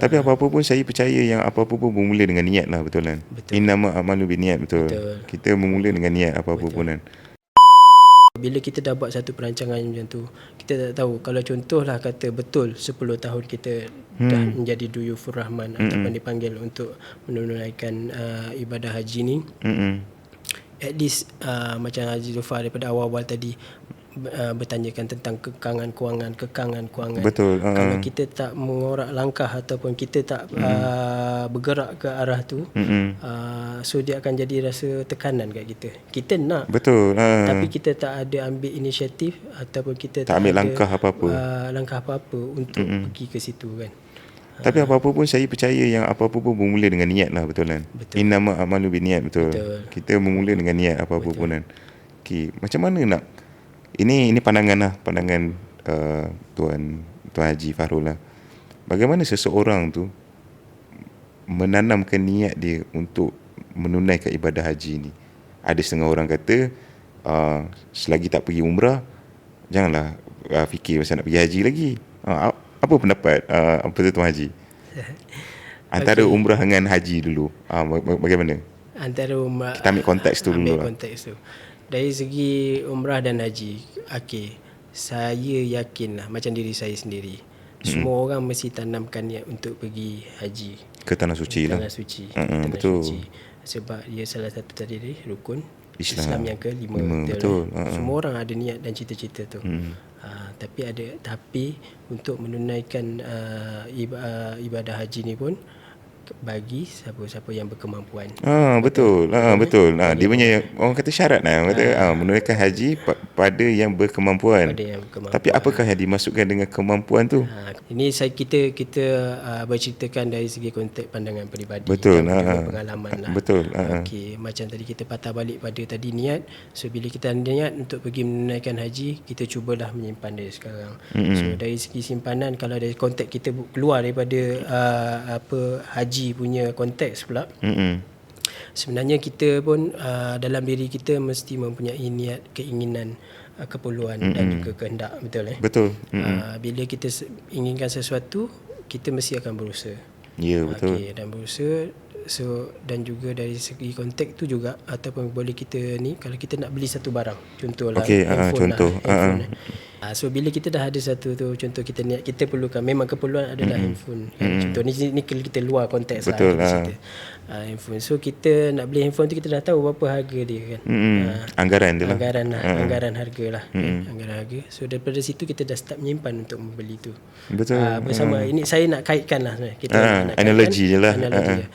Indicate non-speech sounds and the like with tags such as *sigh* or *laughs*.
Tapi apa-apa pun saya percaya yang apa-apa pun bermula dengan niat lah betul kan? Betul. Innama amalu niat betul. Betul. Kita bermula dengan niat apa-apa pun kan. Bila kita dah buat satu perancangan macam tu, kita tak tahu kalau contohlah kata betul 10 tahun kita hmm. dah menjadi duyufur rahman hmm. ataupun dipanggil untuk menunaikan uh, ibadah haji ni, Mm-mm. at least uh, macam Haji Zufar daripada awal-awal tadi uh, bertanyakan tentang kekangan kewangan, kekangan kewangan. Betul. Uh, Kalau kita tak mengorak langkah ataupun kita tak hmm. uh, bergerak ke arah tu, Mm-mm. uh, so dia akan jadi rasa tekanan kat kita. Kita nak Betul. Uh, tapi kita tak ada ambil inisiatif ataupun kita Tak ambil ada, langkah apa-apa. Uh, langkah apa-apa untuk mm pergi ke situ kan. Tapi apa-apa pun saya percaya yang apa-apa pun bermula dengan niat lah betul kan? Betul. Innama amalu niat betul. Betul. Kita bermula dengan niat apa-apa pun kan. Okay. Macam mana nak ini ini pandangan lah pandangan uh, tuan tuan Haji Fahrul lah. Bagaimana seseorang tu menanamkan niat dia untuk menunaikan ibadah haji ni. Ada setengah orang kata uh, selagi tak pergi umrah janganlah uh, fikir pasal nak pergi haji lagi. Uh, apa pendapat uh, apa tu tuan Haji? *laughs* Antara okay. umrah dengan haji dulu. Uh, bagaimana? Antara umrah Kita ambil konteks tu ambil dulu lah. konteks tu. Dari segi umrah dan haji, okey. Saya yakin lah macam diri saya sendiri. Semua Hmm. orang mesti tanamkan niat untuk pergi haji. Ke tanah suci lah. Tanah suci. Mm-mm, Tanah betul. suci. Sebab dia salah satu tadi rukun Islam. Islam, yang kelima Lima, betul. betul. eh? Ha-ha. Semua orang ada niat dan cita-cita tu. Hmm. Ha, tapi ada tapi untuk menunaikan uh, ibadah, ibadah haji ni pun bagi siapa-siapa yang berkemampuan. Ah betul. Ah betul. Ah dia punya orang kata syarat lah. Orang kata ah menunaikan haji pa- pada yang berkemampuan. Pada yang berkemampuan. Tapi apakah yang dimasukkan dengan kemampuan tu? Ha, ini saya kita kita uh, berceritakan dari segi konteks pandangan peribadi Betul, ha, pengalaman lah. Betul, ha. Okey, macam tadi kita patah balik pada tadi niat. So bila kita niat untuk pergi menunaikan haji, kita cubalah menyimpan dia sekarang. Mm-hmm. So dari segi simpanan kalau dari konteks kita keluar daripada uh, apa haji punya konteks pula, Hmm. sebenarnya kita pun uh, dalam diri kita mesti mempunyai niat, keinginan, uh, keperluan mm-hmm. dan juga kehendak, betul eh? Betul. Hmm. Uh, bila kita inginkan sesuatu, kita mesti akan berusaha. Ya betul. Okey, dan berusaha so dan juga dari segi konteks tu juga ataupun boleh kita ni kalau kita nak beli satu barang contohlah Okey, ah, handphone contoh, lah, ah, handphone lah. Ah, so bila kita dah ada satu tu contoh kita niat kita perlukan memang keperluan adalah mm-hmm. handphone kan? contoh ni ni kita luar konteks Betul, lah kita ah. cerita. Ah, handphone so kita nak beli handphone tu kita dah tahu berapa harga dia kan Hmm. Anggaran dia lah. anggaran lah anggaran harga lah kan? anggaran harga so daripada situ kita dah start menyimpan untuk membeli tu Betul. Ah, bersama ini saya nak kaitkan lah sebenarnya. kita Ah, nak kaitkan analogi je lah. analogi je.